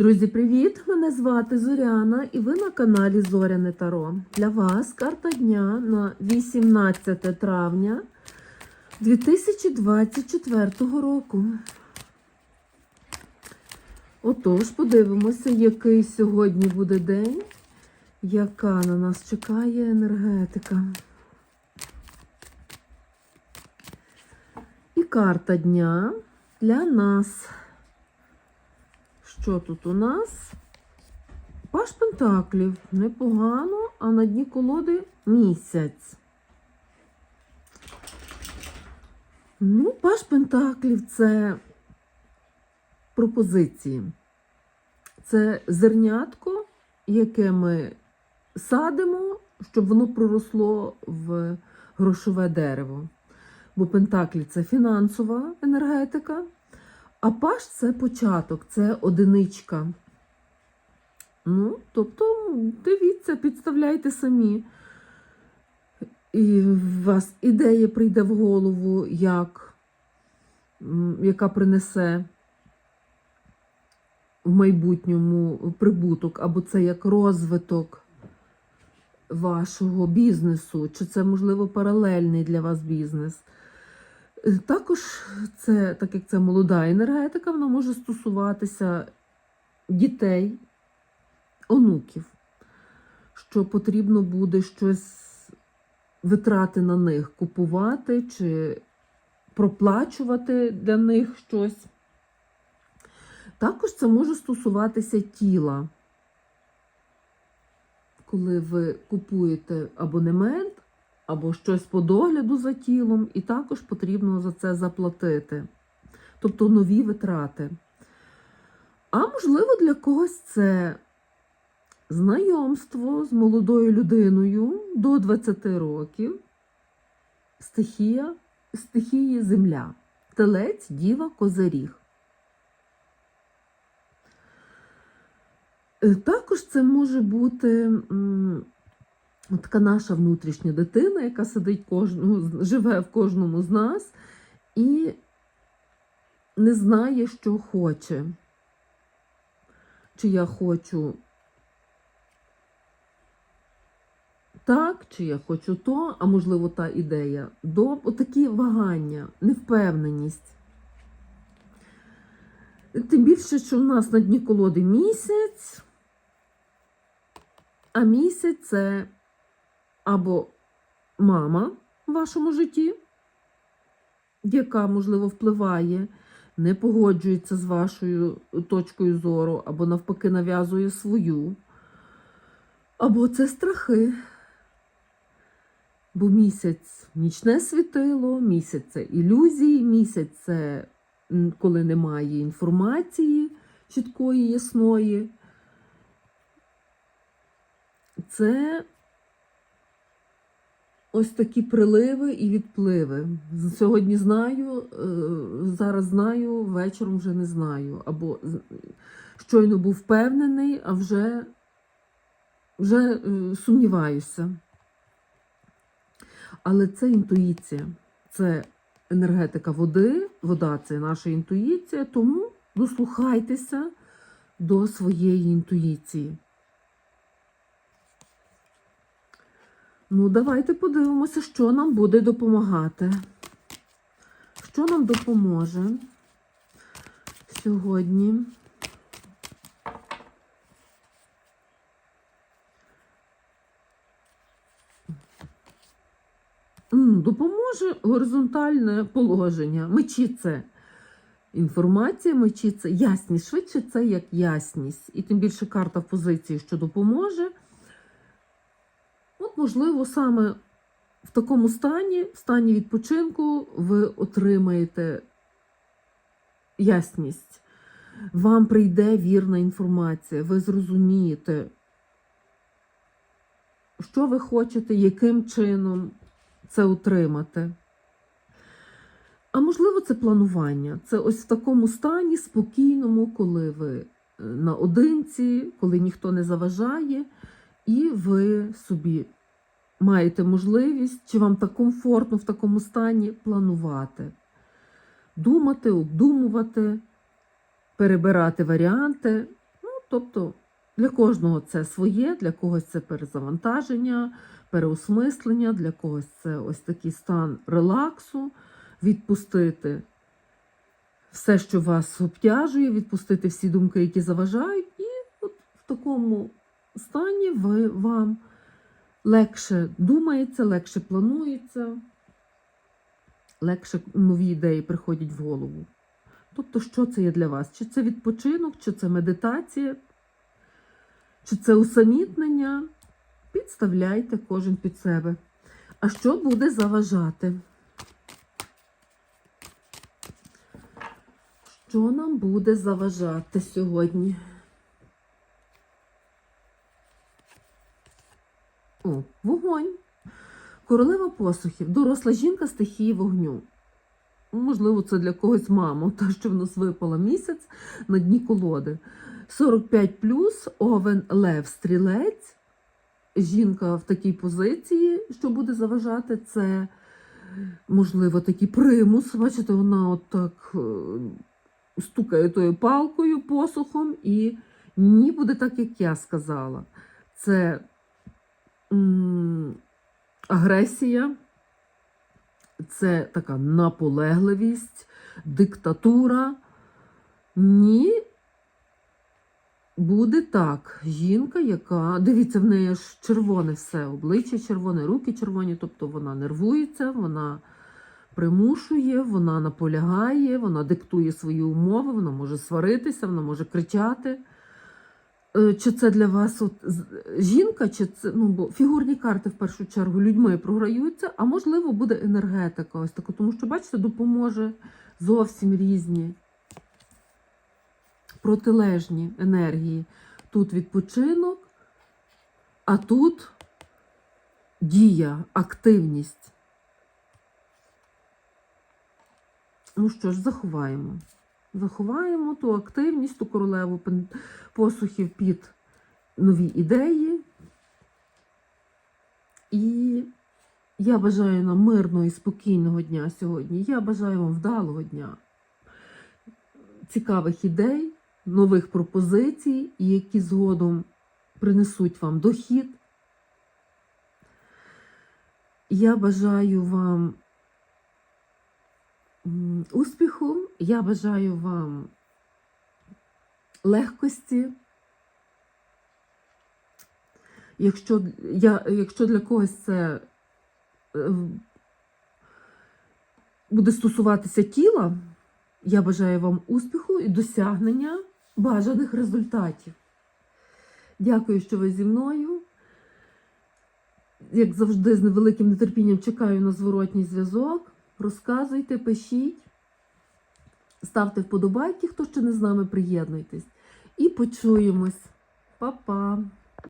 Друзі, привіт! Мене звати Зоряна і ви на каналі Зоряне Таро. Для вас карта дня на 18 травня 2024 року. Отож, подивимося, який сьогодні буде день, яка на нас чекає енергетика. І карта дня для нас. Що тут у нас? Паш Пентаклів. Непогано, а на дні колоди місяць. Ну, Паш Пентаклів це пропозиції. Це зернятко, яке ми садимо, щоб воно проросло в грошове дерево. Бо Пентаклі це фінансова енергетика. А паш це початок, це одиничка. Ну, тобто, дивіться, підставляйте самі. І у вас ідея прийде в голову, як, яка принесе в майбутньому прибуток, або це як розвиток вашого бізнесу, чи це, можливо, паралельний для вас бізнес. Е, Також це, так як це молода енергетика, вона може стосуватися дітей, онуків, що потрібно буде щось витрати на них купувати чи проплачувати для них щось. Також це може стосуватися тіла. Коли ви купуєте абонемент, або щось по догляду за тілом, і також потрібно за це заплатити. Тобто нові витрати. А можливо, для когось це знайомство з молодою людиною до 20 років, стихія, стихії земля, телець, діва, козиріг. Е, Також це може бути така наша внутрішня дитина, яка сидить кожного, живе в кожному з нас і не знає, що хоче. Чи я хочу так, чи я хочу то, а можливо, та ідея. До отакі вагання, невпевненість. Тим більше, що в нас на дні колоди місяць, а місяць це або мама в вашому житті, яка, можливо, впливає, не погоджується з вашою точкою зору, або навпаки нав'язує свою. Або це страхи. Бо місяць нічне світило, місяць це ілюзії, місяць це коли немає інформації чіткої, ясної. Це ось такі приливи і відпливи. Сьогодні знаю, е, зараз знаю, вечором вже не знаю. Або щойно був впевнений, а вже, вже е, сумніваюся. Але це інтуїція, це енергетика води, вода це наша інтуїція, тому дослухайтеся до своєї інтуїції. Ну, давайте подивимося, що нам буде допомагати. Що нам допоможе сьогодні? Допоможе горизонтальне положення. Мечі це інформація, мечі це ясність. Швидше це як ясність. І тим більше карта в позиції, що допоможе. Можливо, саме в такому стані, в стані відпочинку, ви отримаєте ясність. Вам прийде вірна інформація, ви зрозумієте, що ви хочете, яким чином це отримати. А можливо, це планування. Це ось в такому стані спокійному, коли ви е, наодинці, коли ніхто не заважає, і ви собі маєте можливість, чи вам так комфортно в такому стані планувати, думати, обдумувати, перебирати варіанти. Ну, Тобто для кожного це своє, для когось це перезавантаження, переосмислення, для когось це ось такий стан релаксу, відпустити все, що вас обтяжує, відпустити всі думки, які заважають, і от в такому стані ви вам легше думається, легше планується, легше нові ідеї приходять в голову. Тобто, що це є для вас? Чи це відпочинок, чи це медитація, чи це усамітнення? Підставляйте кожен під себе. А що буде заважати? Що нам буде заважати сьогодні? О, вогонь. Королева посухів, доросла жінка стихії вогню. Можливо, це для когось мама, та що в нас випала місяць на дні колоди. 45 плюс, овен лев стрілець. Жінка в такій позиції, що буде заважати, це можливо такий примус. Бачите, вона от так е, стукає тою палкою посухом, і ні буде так, як я сказала. Це агресія, це така наполегливість, диктатура. Ні, буде так. Жінка, яка. Дивіться, в неї ж червоне все, обличчя червоне, руки червоні, тобто вона нервується, вона примушує, вона наполягає, вона диктує свої умови, вона може сваритися, вона може кричати. Е, Чи це для вас от, жінка, чи це ну, бо фігурні карти в першу чергу людьми програються, а можливо буде енергетика ось така, тому що, бачите, допоможе зовсім різні протилежні енергії. Тут відпочинок, а тут дія, активність. Ну що ж, заховаємо. Заховаємо ту активність, ту королеву посухів під нові ідеї. І я бажаю нам мирного і спокійного дня сьогодні. Я бажаю вам вдалого дня, цікавих ідей, нових пропозицій, які згодом принесуть вам дохід. Я бажаю вам успіху, я бажаю вам легкості. Якщо, я, якщо для когось це е, буде стосуватися тіла, я бажаю вам успіху і досягнення бажаних результатів. Дякую, що ви зі мною. Як завжди, з невеликим нетерпінням чекаю на зворотній зв'язок. Розказуйте, пишіть, ставте вподобайки, хто ще не з нами, приєднуйтесь. І почуємось. Па-па!